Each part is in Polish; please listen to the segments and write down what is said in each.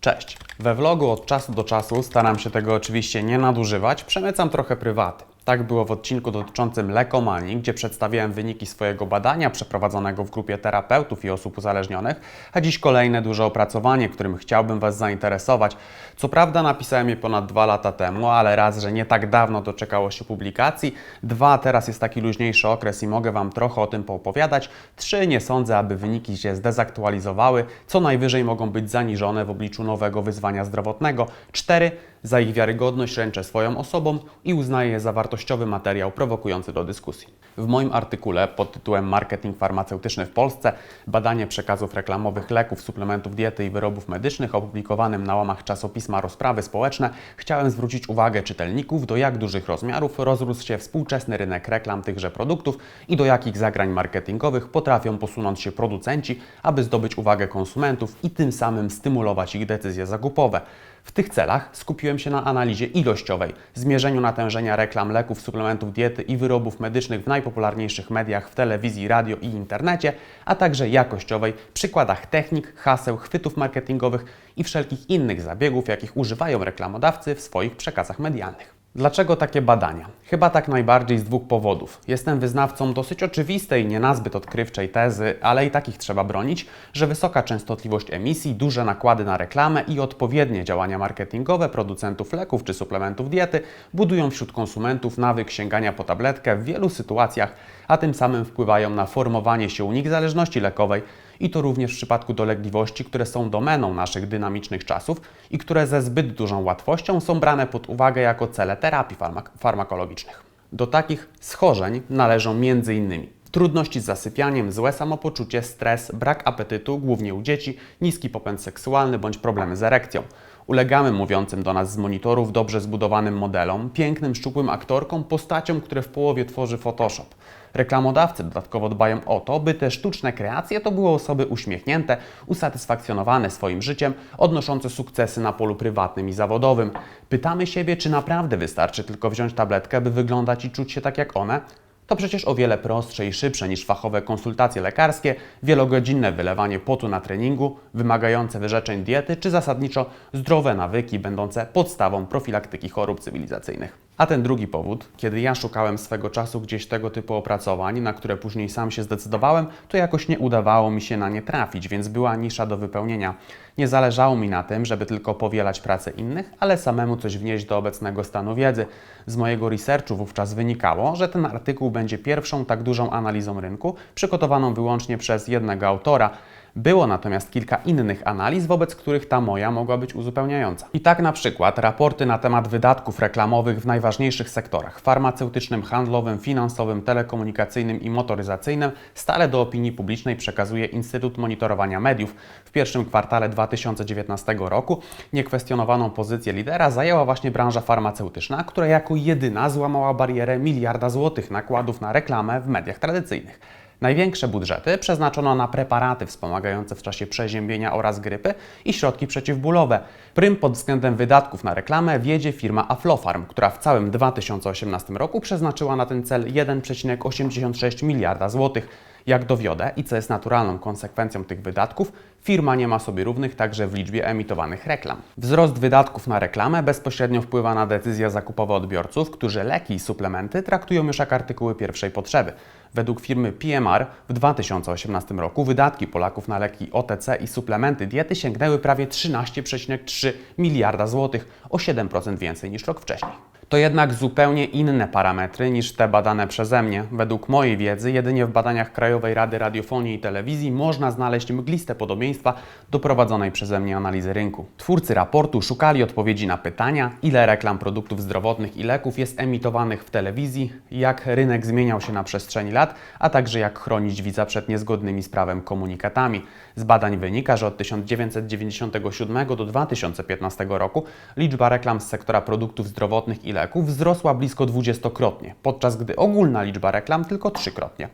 Cześć. We vlogu od czasu do czasu staram się tego oczywiście nie nadużywać, przemycam trochę prywaty. Tak było w odcinku dotyczącym lekomanii, gdzie przedstawiałem wyniki swojego badania przeprowadzonego w grupie terapeutów i osób uzależnionych, a dziś kolejne duże opracowanie, którym chciałbym Was zainteresować. Co prawda napisałem je ponad dwa lata temu, ale raz, że nie tak dawno doczekało się publikacji, dwa, teraz jest taki luźniejszy okres i mogę Wam trochę o tym poopowiadać, trzy, nie sądzę, aby wyniki się zdezaktualizowały, co najwyżej mogą być zaniżone w obliczu nowego wyzwania zdrowotnego, cztery, za ich wiarygodność ręczę swoją osobą i uznaję je za wartościowy materiał prowokujący do dyskusji. W moim artykule pod tytułem Marketing farmaceutyczny w Polsce badanie przekazów reklamowych leków, suplementów diety i wyrobów medycznych opublikowanym na łamach czasopisma Rozprawy Społeczne chciałem zwrócić uwagę czytelników do jak dużych rozmiarów rozrósł się współczesny rynek reklam tychże produktów i do jakich zagrań marketingowych potrafią posunąć się producenci, aby zdobyć uwagę konsumentów i tym samym stymulować ich decyzje zakupowe. W tych celach skupiłem się na analizie ilościowej, zmierzeniu natężenia reklam leków, suplementów diety i wyrobów medycznych w najpopularniejszych mediach w telewizji, radio i internecie, a także jakościowej, przykładach technik, haseł, chwytów marketingowych i wszelkich innych zabiegów, jakich używają reklamodawcy w swoich przekazach medialnych. Dlaczego takie badania? Chyba tak najbardziej z dwóch powodów. Jestem wyznawcą dosyć oczywistej, nie nazbyt odkrywczej tezy, ale i takich trzeba bronić, że wysoka częstotliwość emisji, duże nakłady na reklamę i odpowiednie działania marketingowe producentów leków czy suplementów diety budują wśród konsumentów nawyk sięgania po tabletkę w wielu sytuacjach, a tym samym wpływają na formowanie się u nich zależności lekowej i to również w przypadku dolegliwości, które są domeną naszych dynamicznych czasów i które ze zbyt dużą łatwością są brane pod uwagę jako cele terapii farmak farmakologicznych. Do takich schorzeń należą m.in. trudności z zasypianiem, złe samopoczucie, stres, brak apetytu, głównie u dzieci, niski popęd seksualny bądź problemy z erekcją. Ulegamy mówiącym do nas z monitorów dobrze zbudowanym modelom, pięknym, szczupłym aktorkom, postaciom, które w połowie tworzy Photoshop. Reklamodawcy dodatkowo dbają o to, by te sztuczne kreacje to były osoby uśmiechnięte, usatysfakcjonowane swoim życiem, odnoszące sukcesy na polu prywatnym i zawodowym. Pytamy siebie, czy naprawdę wystarczy tylko wziąć tabletkę, by wyglądać i czuć się tak jak one? To przecież o wiele prostsze i szybsze niż fachowe konsultacje lekarskie, wielogodzinne wylewanie potu na treningu, wymagające wyrzeczeń diety, czy zasadniczo zdrowe nawyki będące podstawą profilaktyki chorób cywilizacyjnych. A ten drugi powód, kiedy ja szukałem swego czasu gdzieś tego typu opracowań, na które później sam się zdecydowałem, to jakoś nie udawało mi się na nie trafić, więc była nisza do wypełnienia. Nie zależało mi na tym, żeby tylko powielać pracę innych, ale samemu coś wnieść do obecnego stanu wiedzy. Z mojego researchu wówczas wynikało, że ten artykuł będzie pierwszą tak dużą analizą rynku, przygotowaną wyłącznie przez jednego autora. Było natomiast kilka innych analiz, wobec których ta moja mogła być uzupełniająca. I tak na przykład raporty na temat wydatków reklamowych w najważniejszych sektorach farmaceutycznym, handlowym, finansowym, telekomunikacyjnym i motoryzacyjnym stale do opinii publicznej przekazuje Instytut Monitorowania Mediów. W pierwszym kwartale 2019 roku niekwestionowaną pozycję lidera zajęła właśnie branża farmaceutyczna, która jako jedyna złamała barierę miliarda złotych nakładów na reklamę w mediach tradycyjnych. Największe budżety przeznaczono na preparaty wspomagające w czasie przeziębienia oraz grypy i środki przeciwbólowe. Prym pod względem wydatków na reklamę wiedzie firma Aflofarm, która w całym 2018 roku przeznaczyła na ten cel 1,86 miliarda złotych. Jak dowiodę i co jest naturalną konsekwencją tych wydatków, firma nie ma sobie równych także w liczbie emitowanych reklam. Wzrost wydatków na reklamę bezpośrednio wpływa na decyzje zakupowe odbiorców, którzy leki i suplementy traktują już jak artykuły pierwszej potrzeby. Według firmy PMR w 2018 roku wydatki Polaków na leki OTC i suplementy diety sięgnęły prawie 13,3 miliarda złotych, o 7% więcej niż rok wcześniej. To jednak zupełnie inne parametry niż te badane przeze mnie. Według mojej wiedzy, jedynie w badaniach Krajowej Rady Radiofonii i Telewizji można znaleźć mgliste podobieństwa do prowadzonej przeze mnie analizy rynku. Twórcy raportu szukali odpowiedzi na pytania, ile reklam produktów zdrowotnych i leków jest emitowanych w telewizji, jak rynek zmieniał się na przestrzeni lat, a także jak chronić widza przed niezgodnymi z prawem komunikatami. Z badań wynika, że od 1997 do 2015 roku liczba reklam z sektora produktów zdrowotnych i leków wzrosła blisko dwudziestokrotnie, podczas gdy ogólna liczba reklam tylko trzykrotnie.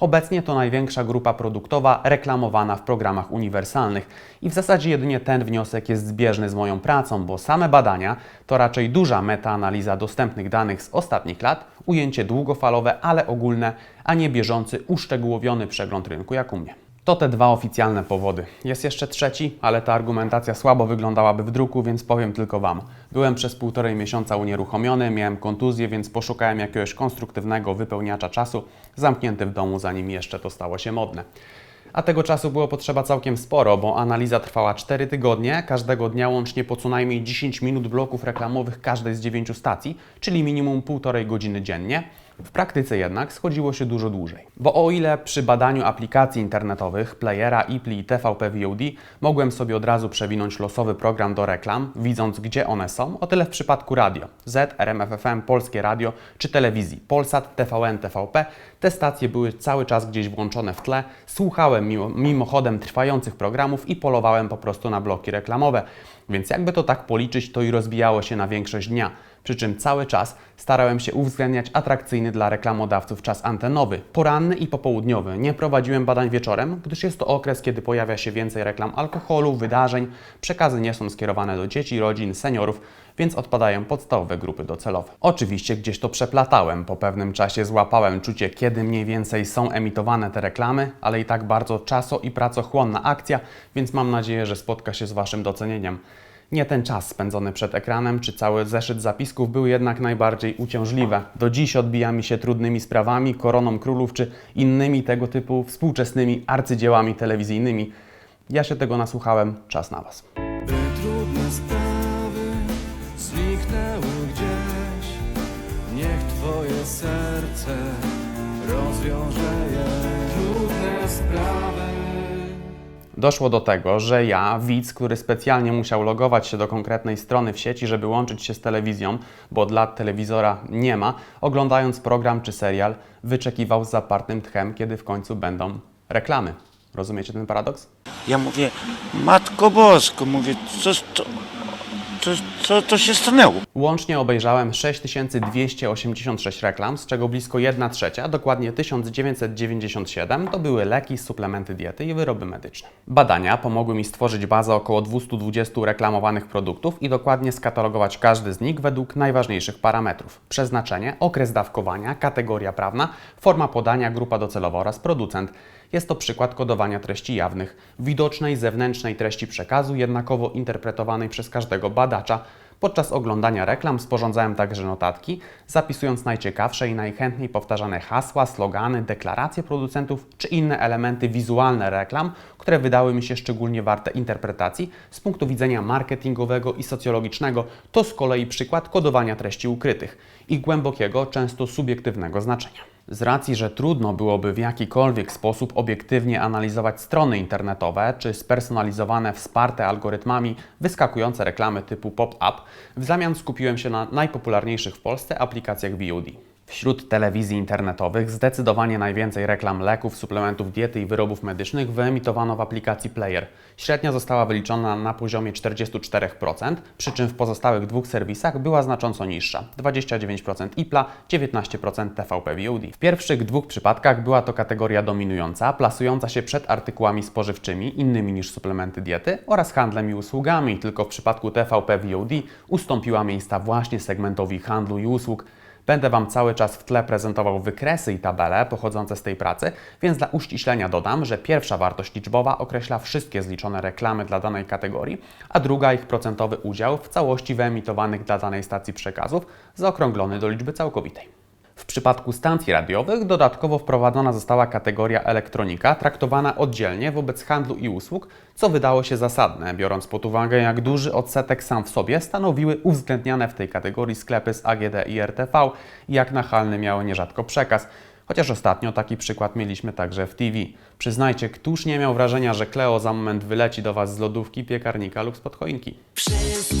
Obecnie to największa grupa produktowa reklamowana w programach uniwersalnych i w zasadzie jedynie ten wniosek jest zbieżny z moją pracą, bo same badania to raczej duża metaanaliza dostępnych danych z ostatnich lat, ujęcie długofalowe, ale ogólne, a nie bieżący, uszczegółowiony przegląd rynku jak u mnie. To te dwa oficjalne powody. Jest jeszcze trzeci, ale ta argumentacja słabo wyglądałaby w druku, więc powiem tylko Wam. Byłem przez półtorej miesiąca unieruchomiony, miałem kontuzję, więc poszukałem jakiegoś konstruktywnego wypełniacza czasu, zamknięty w domu, zanim jeszcze to stało się modne. A tego czasu było potrzeba całkiem sporo, bo analiza trwała 4 tygodnie, każdego dnia łącznie po co najmniej 10 minut bloków reklamowych każdej z 9 stacji, czyli minimum półtorej godziny dziennie. W praktyce jednak schodziło się dużo dłużej. Bo o ile przy badaniu aplikacji internetowych, playera, IPLI i TVP VOD mogłem sobie od razu przewinąć losowy program do reklam, widząc gdzie one są, o tyle w przypadku radio, Z, RMFFM, Polskie Radio czy telewizji, Polsat, TVN, TVP, te stacje były cały czas gdzieś włączone w tle, słuchałem mimo, mimochodem trwających programów i polowałem po prostu na bloki reklamowe. Więc jakby to tak policzyć, to i rozbijało się na większość dnia. Przy czym cały czas starałem się uwzględniać atrakcyjny dla reklamodawców czas antenowy, poranny i popołudniowy. Nie prowadziłem badań wieczorem, gdyż jest to okres, kiedy pojawia się więcej reklam alkoholu, wydarzeń, przekazy nie są skierowane do dzieci, rodzin, seniorów, więc odpadają podstawowe grupy docelowe. Oczywiście gdzieś to przeplatałem, po pewnym czasie złapałem czucie, kiedy mniej więcej są emitowane te reklamy, ale i tak bardzo czaso i pracochłonna akcja, więc mam nadzieję, że spotka się z Waszym docenieniem. Nie ten czas spędzony przed ekranem czy cały zeszyt zapisków był jednak najbardziej uciążliwe. Do dziś odbija mi się trudnymi sprawami, koroną królów czy innymi tego typu współczesnymi arcydziełami telewizyjnymi. Ja się tego nasłuchałem, czas na Was. By trudne sprawy zniknęły gdzieś Niech Twoje serce rozwiąże Doszło do tego, że ja, widz, który specjalnie musiał logować się do konkretnej strony w sieci, żeby łączyć się z telewizją, bo od lat telewizora nie ma, oglądając program czy serial, wyczekiwał z zapartym tchem, kiedy w końcu będą reklamy. Rozumiecie ten paradoks? Ja mówię, Matko Bosko, mówię, co, co, co się stanęło? Łącznie obejrzałem 6286 reklam, z czego blisko 1 trzecia, dokładnie 1997, to były leki, suplementy diety i wyroby medyczne. Badania pomogły mi stworzyć bazę około 220 reklamowanych produktów i dokładnie skatalogować każdy z nich według najważniejszych parametrów: przeznaczenie, okres dawkowania, kategoria prawna, forma podania, grupa docelowa oraz producent. Jest to przykład kodowania treści jawnych, widocznej zewnętrznej treści przekazu, jednakowo interpretowanej przez każdego badacza. Podczas oglądania reklam sporządzałem także notatki, zapisując najciekawsze i najchętniej powtarzane hasła, slogany, deklaracje producentów czy inne elementy wizualne reklam, które wydały mi się szczególnie warte interpretacji z punktu widzenia marketingowego i socjologicznego. To z kolei przykład kodowania treści ukrytych i głębokiego, często subiektywnego znaczenia. Z racji, że trudno byłoby w jakikolwiek sposób obiektywnie analizować strony internetowe czy spersonalizowane, wsparte algorytmami wyskakujące reklamy typu pop-up, w zamian skupiłem się na najpopularniejszych w Polsce aplikacjach VOD. Wśród telewizji internetowych zdecydowanie najwięcej reklam leków, suplementów diety i wyrobów medycznych wyemitowano w aplikacji Player. Średnia została wyliczona na poziomie 44%, przy czym w pozostałych dwóch serwisach była znacząco niższa 29% IPLA, 19% TVP VOD. W pierwszych dwóch przypadkach była to kategoria dominująca, plasująca się przed artykułami spożywczymi innymi niż suplementy diety oraz handlem i usługami, tylko w przypadku TVP VOD ustąpiła miejsca właśnie segmentowi handlu i usług. Będę Wam cały czas w tle prezentował wykresy i tabele pochodzące z tej pracy, więc dla uściślenia dodam, że pierwsza wartość liczbowa określa wszystkie zliczone reklamy dla danej kategorii, a druga ich procentowy udział w całości wyemitowanych dla danej stacji przekazów zaokrąglony do liczby całkowitej. W przypadku stacji radiowych dodatkowo wprowadzona została kategoria elektronika, traktowana oddzielnie wobec handlu i usług, co wydało się zasadne, biorąc pod uwagę, jak duży odsetek sam w sobie stanowiły uwzględniane w tej kategorii sklepy z AGD i RTV i jak nachalny miały nierzadko przekaz. Chociaż ostatnio taki przykład mieliśmy także w TV. Przyznajcie, któż nie miał wrażenia, że Kleo za moment wyleci do Was z lodówki, piekarnika lub spod choinki? Wszyscy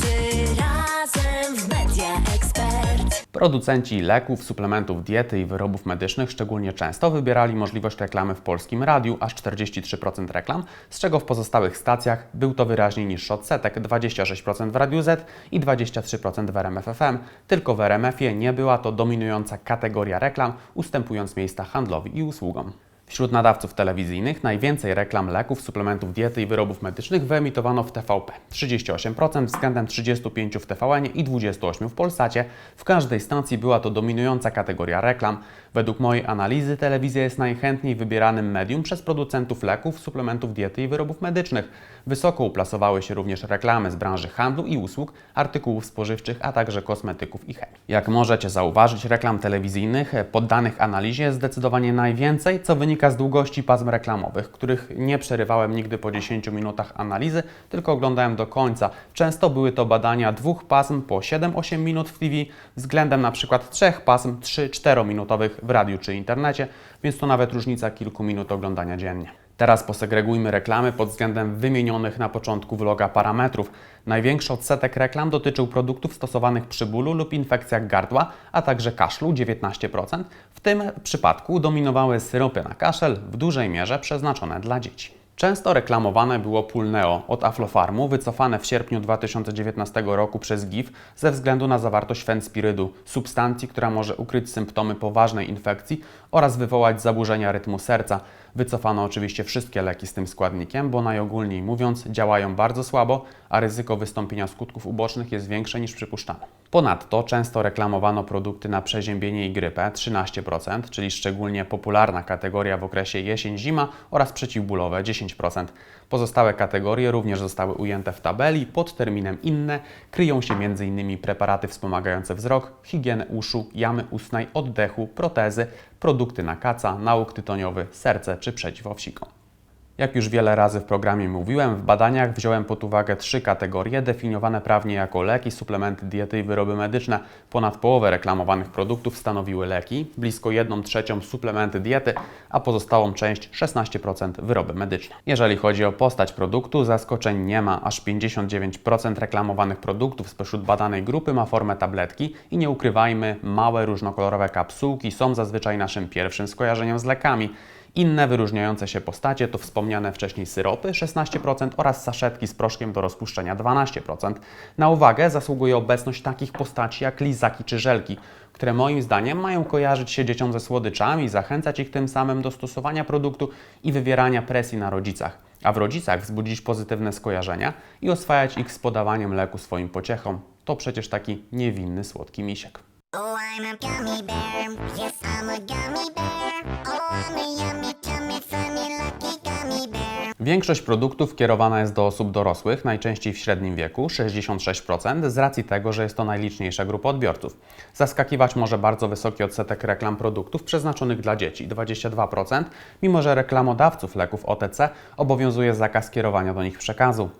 razem w Media Expert. Producenci leków, suplementów diety i wyrobów medycznych szczególnie często wybierali możliwość reklamy w polskim radiu, aż 43% reklam, z czego w pozostałych stacjach był to wyraźnie niższy odsetek 26% w Radiu Z i 23% w RMF FM. Tylko w RMF-ie nie była to dominująca kategoria reklam, ustępując miejsca handlowi i usługom. Wśród nadawców telewizyjnych najwięcej reklam leków, suplementów diety i wyrobów medycznych wyemitowano w TVP 38% względem 35% w TVN i 28% w Polsacie. W każdej stacji była to dominująca kategoria reklam. Według mojej analizy telewizja jest najchętniej wybieranym medium przez producentów leków, suplementów diety i wyrobów medycznych. Wysoko uplasowały się również reklamy z branży handlu i usług, artykułów spożywczych, a także kosmetyków i chemii. Jak możecie zauważyć, reklam telewizyjnych poddanych analizie jest zdecydowanie najwięcej, co wynika z długości pasm reklamowych, których nie przerywałem nigdy po 10 minutach analizy, tylko oglądałem do końca. Często były to badania dwóch pasm po 7-8 minut w TV, względem na przykład trzech pasm 3-4 minutowych w radiu czy internecie, więc to nawet różnica kilku minut oglądania dziennie. Teraz posegregujmy reklamy pod względem wymienionych na początku vloga parametrów. Największy odsetek reklam dotyczył produktów stosowanych przy bólu lub infekcjach gardła, a także kaszlu 19%. W tym przypadku dominowały syropy na kaszel, w dużej mierze przeznaczone dla dzieci. Często reklamowane było Pulneo od Aflofarmu, wycofane w sierpniu 2019 roku przez GIF ze względu na zawartość fenspirydu, substancji, która może ukryć symptomy poważnej infekcji oraz wywołać zaburzenia rytmu serca. Wycofano oczywiście wszystkie leki z tym składnikiem, bo najogólniej mówiąc działają bardzo słabo, a ryzyko wystąpienia skutków ubocznych jest większe niż przypuszczano. Ponadto często reklamowano produkty na przeziębienie i grypę 13%, czyli szczególnie popularna kategoria w okresie jesień-zima oraz przeciwbólowe 10%. Pozostałe kategorie również zostały ujęte w tabeli pod terminem inne. Kryją się m.in. preparaty wspomagające wzrok, higienę uszu, jamy ustnej, oddechu, protezy, produkty na kaca, nałóg tytoniowy, serce czy przeciwowsiką. Jak już wiele razy w programie mówiłem, w badaniach wziąłem pod uwagę trzy kategorie definiowane prawnie jako leki, suplementy diety i wyroby medyczne. Ponad połowę reklamowanych produktów stanowiły leki, blisko 1 trzecią suplementy diety, a pozostałą część 16% wyroby medyczne. Jeżeli chodzi o postać produktu, zaskoczeń nie ma. Aż 59% reklamowanych produktów spośród badanej grupy ma formę tabletki i nie ukrywajmy, małe różnokolorowe kapsułki są zazwyczaj naszym pierwszym skojarzeniem z lekami. Inne wyróżniające się postacie to wspomniane wcześniej syropy 16% oraz saszetki z proszkiem do rozpuszczenia 12%. Na uwagę zasługuje obecność takich postaci jak lizaki czy żelki, które moim zdaniem mają kojarzyć się dzieciom ze słodyczami, zachęcać ich tym samym do stosowania produktu i wywierania presji na rodzicach. A w rodzicach wzbudzić pozytywne skojarzenia i oswajać ich z podawaniem leku swoim pociechom. To przecież taki niewinny, słodki misiek. Oh, I'm a gummy bear. Yes, I'm a gummy bear. Oh, I'm a yummy, tummy, funny, lucky gummy bear. Większość produktów kierowana jest do osób dorosłych, najczęściej w średnim wieku 66%, z racji tego, że jest to najliczniejsza grupa odbiorców. Zaskakiwać może bardzo wysoki odsetek reklam produktów przeznaczonych dla dzieci 22%, mimo że reklamodawców leków OTC obowiązuje zakaz kierowania do nich przekazu.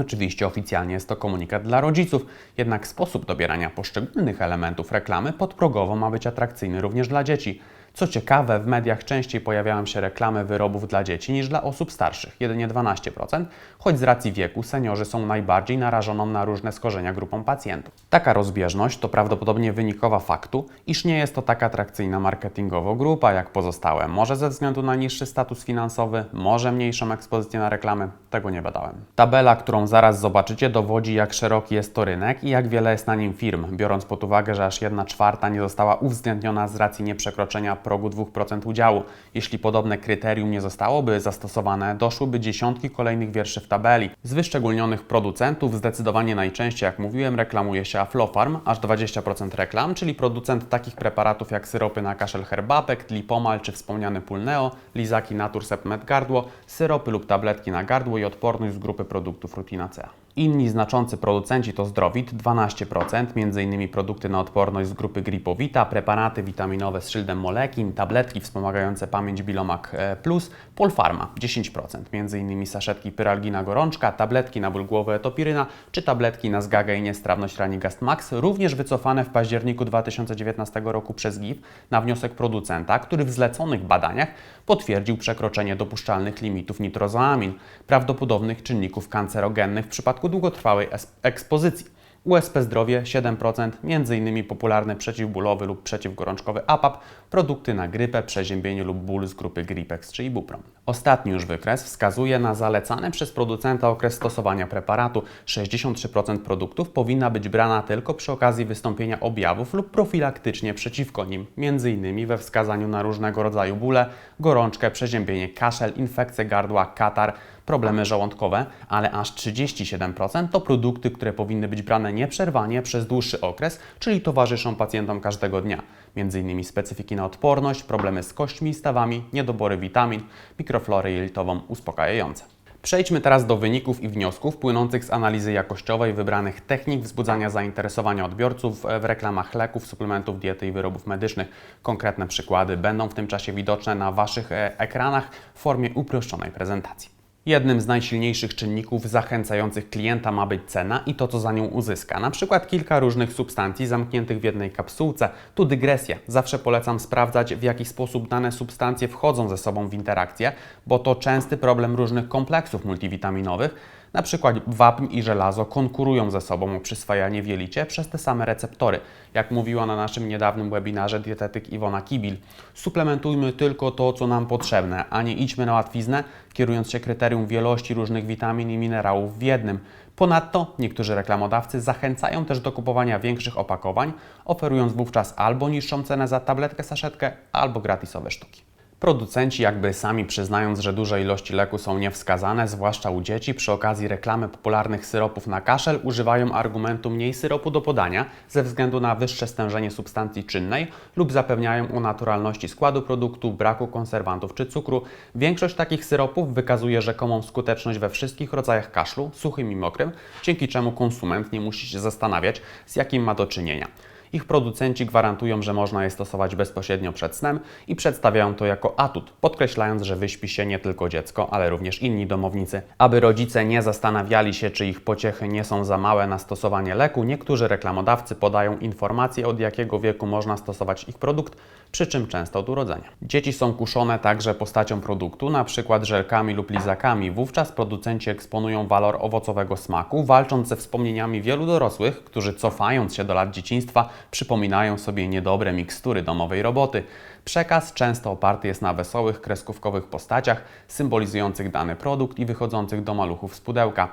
Oczywiście oficjalnie jest to komunikat dla rodziców, jednak sposób dobierania poszczególnych elementów reklamy podprogowo ma być atrakcyjny również dla dzieci. Co ciekawe, w mediach częściej pojawiają się reklamy wyrobów dla dzieci niż dla osób starszych, jedynie 12%, choć z racji wieku seniorzy są najbardziej narażoną na różne skorzenia grupą pacjentów. Taka rozbieżność to prawdopodobnie wynikowa faktu, iż nie jest to tak atrakcyjna marketingowo grupa jak pozostałe. Może ze względu na niższy status finansowy, może mniejszą ekspozycję na reklamy, tego nie badałem. Tabela, którą zaraz zobaczycie, dowodzi jak szeroki jest to rynek i jak wiele jest na nim firm, biorąc pod uwagę, że aż 1 czwarta nie została uwzględniona z racji nieprzekroczenia progu 2% udziału. Jeśli podobne kryterium nie zostałoby zastosowane, doszłyby dziesiątki kolejnych wierszy w tabeli. Z wyszczególnionych producentów zdecydowanie najczęściej, jak mówiłem, reklamuje się Aflofarm, aż 20% reklam, czyli producent takich preparatów jak syropy na kaszel Herbapek, Lipomal czy wspomniany Pulneo, lizaki Naturcept Med Gardło, syropy lub tabletki na gardło i odporność z grupy produktów Rutinacea. Inni znaczący producenci to Zdrowit 12%, m.in. produkty na odporność z grupy Gripowita, preparaty witaminowe z szyldem Molekin, tabletki wspomagające pamięć Bilomac e, Plus, Polfarma 10%, m.in. saszetki Pyralgina Gorączka, tabletki na ból głowy Etopiryna czy tabletki na zgagę i niestrawność Ranigast Max, również wycofane w październiku 2019 roku przez GIF na wniosek producenta, który w zleconych badaniach potwierdził przekroczenie dopuszczalnych limitów nitrozoamin, prawdopodobnych czynników kancerogennych w przypadku długotrwałej es- ekspozycji. USP Zdrowie 7%, m.in. popularny przeciwbólowy lub przeciwgorączkowy APAP, produkty na grypę, przeziębienie lub ból z grupy Gripex czy Ibuprom. Ostatni już wykres wskazuje na zalecany przez producenta okres stosowania preparatu. 63% produktów powinna być brana tylko przy okazji wystąpienia objawów lub profilaktycznie przeciwko nim, m.in. we wskazaniu na różnego rodzaju bóle, gorączkę, przeziębienie, kaszel, infekcję gardła, katar, problemy żołądkowe, ale aż 37% to produkty, które powinny być brane nieprzerwanie przez dłuższy okres, czyli towarzyszą pacjentom każdego dnia. m.in. specyfiki na odporność, problemy z kośćmi stawami, niedobory witamin, mikroflory jelitową uspokajające. Przejdźmy teraz do wyników i wniosków płynących z analizy jakościowej wybranych technik wzbudzania zainteresowania odbiorców w reklamach leków, suplementów diety i wyrobów medycznych. Konkretne przykłady będą w tym czasie widoczne na Waszych e, ekranach w formie uproszczonej prezentacji. Jednym z najsilniejszych czynników zachęcających klienta ma być cena i to, co za nią uzyska. Na przykład kilka różnych substancji zamkniętych w jednej kapsułce. Tu dygresja. Zawsze polecam sprawdzać, w jaki sposób dane substancje wchodzą ze sobą w interakcję, bo to częsty problem różnych kompleksów multivitaminowych. Na przykład wapń i żelazo konkurują ze sobą o przyswajanie w jelicie przez te same receptory. Jak mówiła na naszym niedawnym webinarze dietetyk Iwona Kibil, suplementujmy tylko to, co nam potrzebne, a nie idźmy na łatwiznę, kierując się kryterium wielości różnych witamin i minerałów w jednym. Ponadto niektórzy reklamodawcy zachęcają też do kupowania większych opakowań, oferując wówczas albo niższą cenę za tabletkę saszetkę, albo gratisowe sztuki. Producenci jakby sami przyznając, że duże ilości leku są niewskazane, zwłaszcza u dzieci, przy okazji reklamy popularnych syropów na kaszel używają argumentu mniej syropu do podania ze względu na wyższe stężenie substancji czynnej lub zapewniają o naturalności składu produktu, braku konserwantów czy cukru. Większość takich syropów wykazuje rzekomą skuteczność we wszystkich rodzajach kaszlu, suchym i mokrym, dzięki czemu konsument nie musi się zastanawiać, z jakim ma do czynienia. Ich producenci gwarantują, że można je stosować bezpośrednio przed snem i przedstawiają to jako atut, podkreślając, że wyśpi się nie tylko dziecko, ale również inni domownicy. Aby rodzice nie zastanawiali się, czy ich pociechy nie są za małe na stosowanie leku, niektórzy reklamodawcy podają informacje, od jakiego wieku można stosować ich produkt, przy czym często od urodzenia. Dzieci są kuszone także postacią produktu, np. żelkami lub lizakami. Wówczas producenci eksponują walor owocowego smaku, walcząc ze wspomnieniami wielu dorosłych, którzy cofając się do lat dzieciństwa, przypominają sobie niedobre mikstury domowej roboty. Przekaz często oparty jest na wesołych, kreskówkowych postaciach symbolizujących dany produkt i wychodzących do maluchów z pudełka.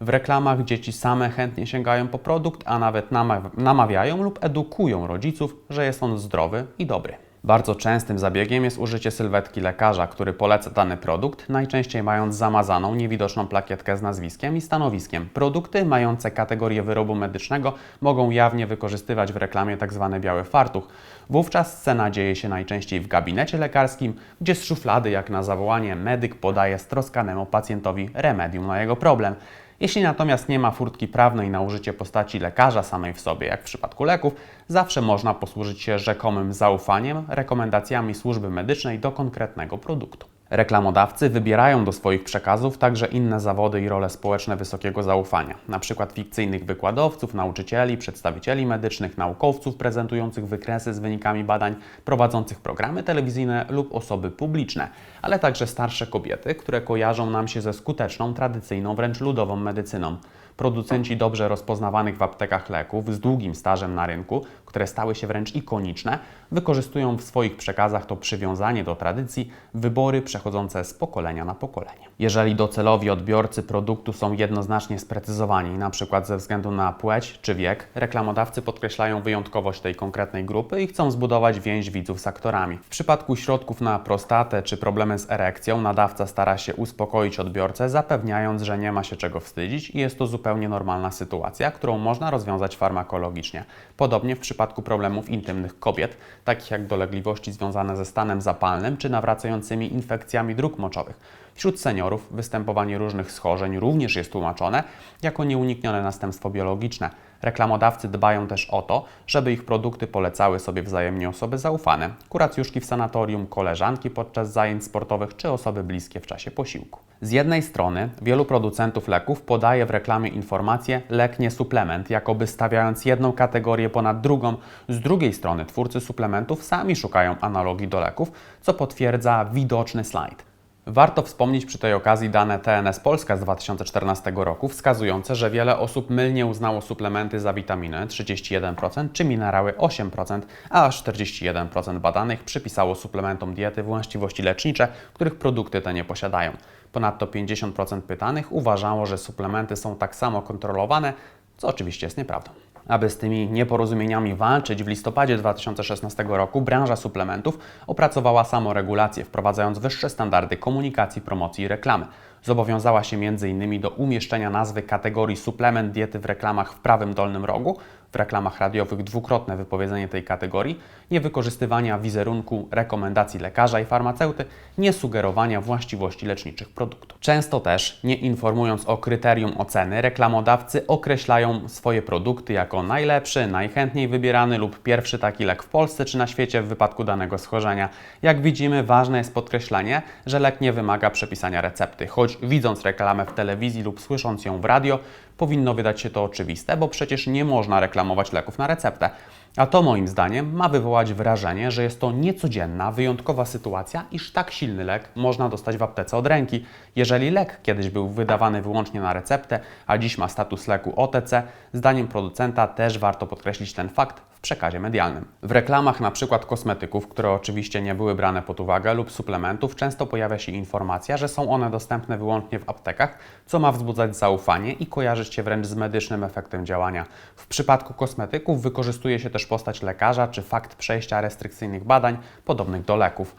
W reklamach dzieci same chętnie sięgają po produkt, a nawet namaw- namawiają lub edukują rodziców, że jest on zdrowy i dobry. Bardzo częstym zabiegiem jest użycie sylwetki lekarza, który poleca dany produkt, najczęściej mając zamazaną, niewidoczną plakietkę z nazwiskiem i stanowiskiem. Produkty mające kategorię wyrobu medycznego mogą jawnie wykorzystywać w reklamie tzw. biały fartuch. Wówczas scena dzieje się najczęściej w gabinecie lekarskim, gdzie z szuflady, jak na zawołanie, medyk podaje stroskanemu pacjentowi remedium na jego problem. Jeśli natomiast nie ma furtki prawnej na użycie postaci lekarza samej w sobie, jak w przypadku leków, zawsze można posłużyć się rzekomym zaufaniem, rekomendacjami służby medycznej do konkretnego produktu. Reklamodawcy wybierają do swoich przekazów także inne zawody i role społeczne wysokiego zaufania, np. fikcyjnych wykładowców, nauczycieli, przedstawicieli medycznych, naukowców prezentujących wykresy z wynikami badań, prowadzących programy telewizyjne lub osoby publiczne, ale także starsze kobiety, które kojarzą nam się ze skuteczną, tradycyjną, wręcz ludową medycyną. Producenci dobrze rozpoznawanych w aptekach leków z długim stażem na rynku, które stały się wręcz ikoniczne, wykorzystują w swoich przekazach to przywiązanie do tradycji, wybory przechodzące z pokolenia na pokolenie. Jeżeli docelowi odbiorcy produktu są jednoznacznie sprecyzowani, np. ze względu na płeć czy wiek, reklamodawcy podkreślają wyjątkowość tej konkretnej grupy i chcą zbudować więź widzów z aktorami. W przypadku środków na prostatę czy problemy z erekcją, nadawca stara się uspokoić odbiorcę, zapewniając, że nie ma się czego wstydzić i jest to zupełnie normalna sytuacja, którą można rozwiązać farmakologicznie. Podobnie w przypadku problemów intymnych kobiet, takich jak dolegliwości związane ze stanem zapalnym czy nawracającymi infekcjami dróg moczowych. Wśród seniorów występowanie różnych schorzeń również jest tłumaczone jako nieuniknione następstwo biologiczne. Reklamodawcy dbają też o to, żeby ich produkty polecały sobie wzajemnie osoby zaufane, kuracjuszki w sanatorium, koleżanki podczas zajęć sportowych czy osoby bliskie w czasie posiłku. Z jednej strony wielu producentów leków podaje w reklamie informację lek nie suplement, jakoby stawiając jedną kategorię ponad drugą. Z drugiej strony twórcy suplementów sami szukają analogii do leków, co potwierdza widoczny slajd. Warto wspomnieć przy tej okazji dane TNS Polska z 2014 roku, wskazujące, że wiele osób mylnie uznało suplementy za witaminy 31% czy minerały 8%, a aż 41% badanych przypisało suplementom diety właściwości lecznicze, których produkty te nie posiadają. Ponadto 50% pytanych uważało, że suplementy są tak samo kontrolowane, co oczywiście jest nieprawdą. Aby z tymi nieporozumieniami walczyć, w listopadzie 2016 roku branża suplementów opracowała samoregulację, wprowadzając wyższe standardy komunikacji, promocji i reklamy. Zobowiązała się m.in. do umieszczenia nazwy kategorii suplement diety w reklamach w prawym dolnym rogu, w reklamach radiowych dwukrotne wypowiedzenie tej kategorii, niewykorzystywania wizerunku rekomendacji lekarza i farmaceuty, nie sugerowania właściwości leczniczych produktów. Często też, nie informując o kryterium oceny, reklamodawcy określają swoje produkty jako najlepszy, najchętniej wybierany lub pierwszy taki lek w Polsce czy na świecie w wypadku danego schorzenia. Jak widzimy, ważne jest podkreślenie, że lek nie wymaga przepisania recepty, choć widząc reklamę w telewizji lub słysząc ją w radio, powinno wydać się to oczywiste, bo przecież nie można reklamować leków na receptę. A to moim zdaniem ma wywołać wrażenie, że jest to niecodzienna, wyjątkowa sytuacja, iż tak silny lek można dostać w aptece od ręki. Jeżeli lek kiedyś był wydawany wyłącznie na receptę, a dziś ma status leku OTC, zdaniem producenta też warto podkreślić ten fakt przekazie medialnym. W reklamach przykład kosmetyków, które oczywiście nie były brane pod uwagę, lub suplementów, często pojawia się informacja, że są one dostępne wyłącznie w aptekach, co ma wzbudzać zaufanie i kojarzyć się wręcz z medycznym efektem działania. W przypadku kosmetyków wykorzystuje się też postać lekarza czy fakt przejścia restrykcyjnych badań podobnych do leków.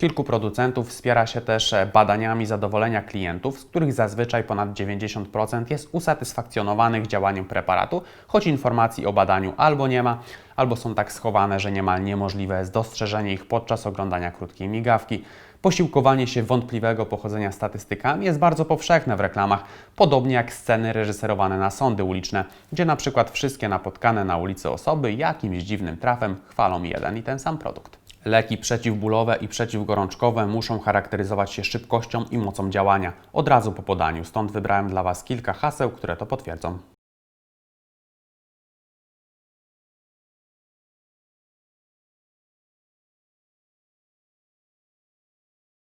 Kilku producentów wspiera się też e, badaniami zadowolenia klientów, z których zazwyczaj ponad 90% jest usatysfakcjonowanych działaniem preparatu, choć informacji o badaniu albo nie ma, albo są tak schowane, że niemal niemożliwe jest dostrzeżenie ich podczas oglądania krótkiej migawki. Posiłkowanie się wątpliwego pochodzenia statystykami jest bardzo powszechne w reklamach, podobnie jak sceny reżyserowane na sądy uliczne, gdzie na przykład wszystkie napotkane na ulicy osoby jakimś dziwnym trafem chwalą jeden i ten sam produkt. Leki przeciwbólowe i przeciwgorączkowe muszą charakteryzować się szybkością i mocą działania od razu po podaniu, stąd wybrałem dla Was kilka haseł, które to potwierdzą.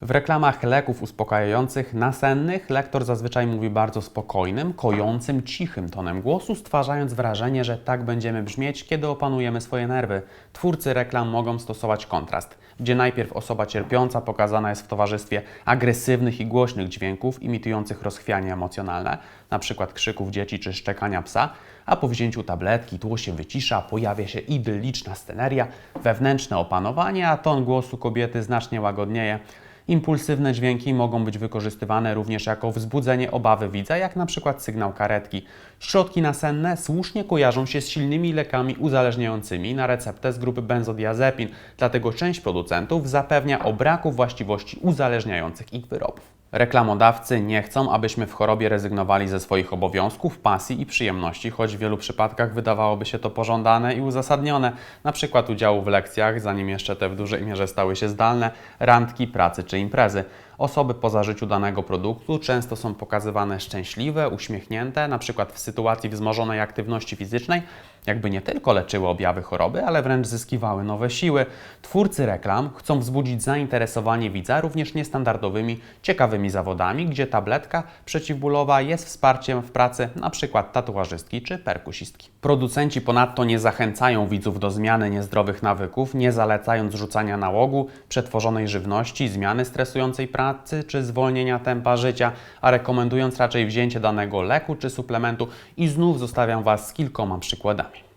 W reklamach leków uspokajających, nasennych lektor zazwyczaj mówi bardzo spokojnym, kojącym, cichym tonem głosu, stwarzając wrażenie, że tak będziemy brzmieć, kiedy opanujemy swoje nerwy. Twórcy reklam mogą stosować kontrast, gdzie najpierw osoba cierpiąca pokazana jest w towarzystwie agresywnych i głośnych dźwięków imitujących rozchwianie emocjonalne, np. krzyków dzieci czy szczekania psa, a po wzięciu tabletki tło się wycisza, pojawia się idylliczna sceneria, wewnętrzne opanowanie, a ton głosu kobiety znacznie łagodnieje. Impulsywne dźwięki mogą być wykorzystywane również jako wzbudzenie obawy widza, jak na przykład sygnał karetki. Środki nasenne słusznie kojarzą się z silnymi lekami uzależniającymi na receptę z grupy benzodiazepin, dlatego część producentów zapewnia o braku właściwości uzależniających ich wyrobów. Reklamodawcy nie chcą, abyśmy w chorobie rezygnowali ze swoich obowiązków, pasji i przyjemności, choć w wielu przypadkach wydawałoby się to pożądane i uzasadnione, na przykład udziału w lekcjach, zanim jeszcze te w dużej mierze stały się zdalne, randki, pracy czy imprezy. Osoby po zażyciu danego produktu często są pokazywane szczęśliwe, uśmiechnięte, na przykład w sytuacji wzmożonej aktywności fizycznej, jakby nie tylko leczyły objawy choroby, ale wręcz zyskiwały nowe siły. Twórcy reklam chcą wzbudzić zainteresowanie widza również niestandardowymi, ciekawymi zawodami, gdzie tabletka przeciwbólowa jest wsparciem w pracy np. tatuażystki czy perkusistki. Producenci ponadto nie zachęcają widzów do zmiany niezdrowych nawyków, nie zalecając rzucania nałogu, przetworzonej żywności, zmiany stresującej czy zwolnienia tempa życia, a rekomendując raczej wzięcie danego leku czy suplementu i znów zostawiam Was z kilkoma przykładami.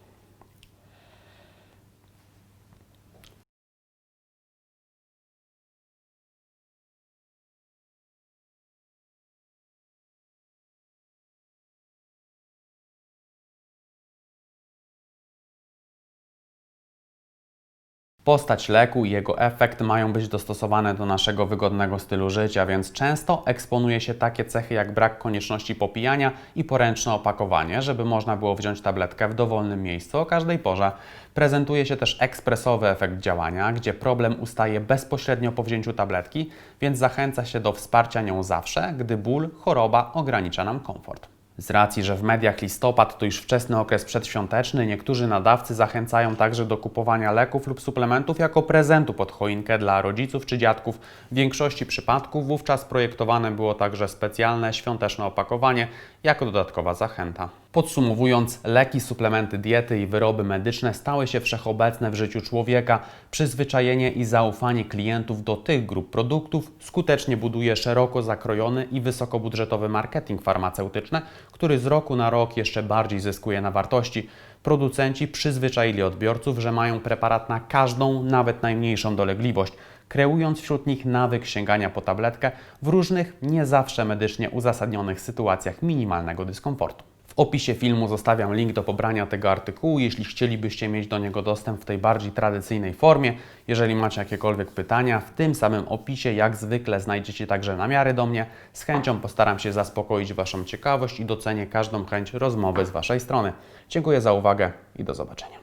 Postać leku i jego efekt mają być dostosowane do naszego wygodnego stylu życia, więc często eksponuje się takie cechy jak brak konieczności popijania i poręczne opakowanie, żeby można było wziąć tabletkę w dowolnym miejscu o każdej porze. Prezentuje się też ekspresowy efekt działania, gdzie problem ustaje bezpośrednio po wzięciu tabletki, więc zachęca się do wsparcia nią zawsze, gdy ból, choroba ogranicza nam komfort. Z racji, że w mediach listopad to już wczesny okres przedświąteczny, niektórzy nadawcy zachęcają także do kupowania leków lub suplementów jako prezentu pod choinkę dla rodziców czy dziadków. W większości przypadków wówczas projektowane było także specjalne świąteczne opakowanie jako dodatkowa zachęta. Podsumowując, leki, suplementy diety i wyroby medyczne stały się wszechobecne w życiu człowieka. Przyzwyczajenie i zaufanie klientów do tych grup produktów skutecznie buduje szeroko zakrojony i wysokobudżetowy marketing farmaceutyczny, który z roku na rok jeszcze bardziej zyskuje na wartości. Producenci przyzwyczaili odbiorców, że mają preparat na każdą, nawet najmniejszą dolegliwość. kreując wśród nich nawyk sięgania po tabletkę w różnych, nie zawsze medycznie uzasadnionych sytuacjach minimalnego dyskomfortu. W opisie filmu zostawiam link do pobrania tego artykułu, jeśli chcielibyście mieć do niego dostęp w tej bardziej tradycyjnej formie. Jeżeli macie jakiekolwiek pytania, w tym samym opisie, jak zwykle, znajdziecie także namiary do mnie. Z chęcią postaram się zaspokoić Waszą ciekawość i docenię każdą chęć rozmowy z Waszej strony. Dziękuję za uwagę i do zobaczenia.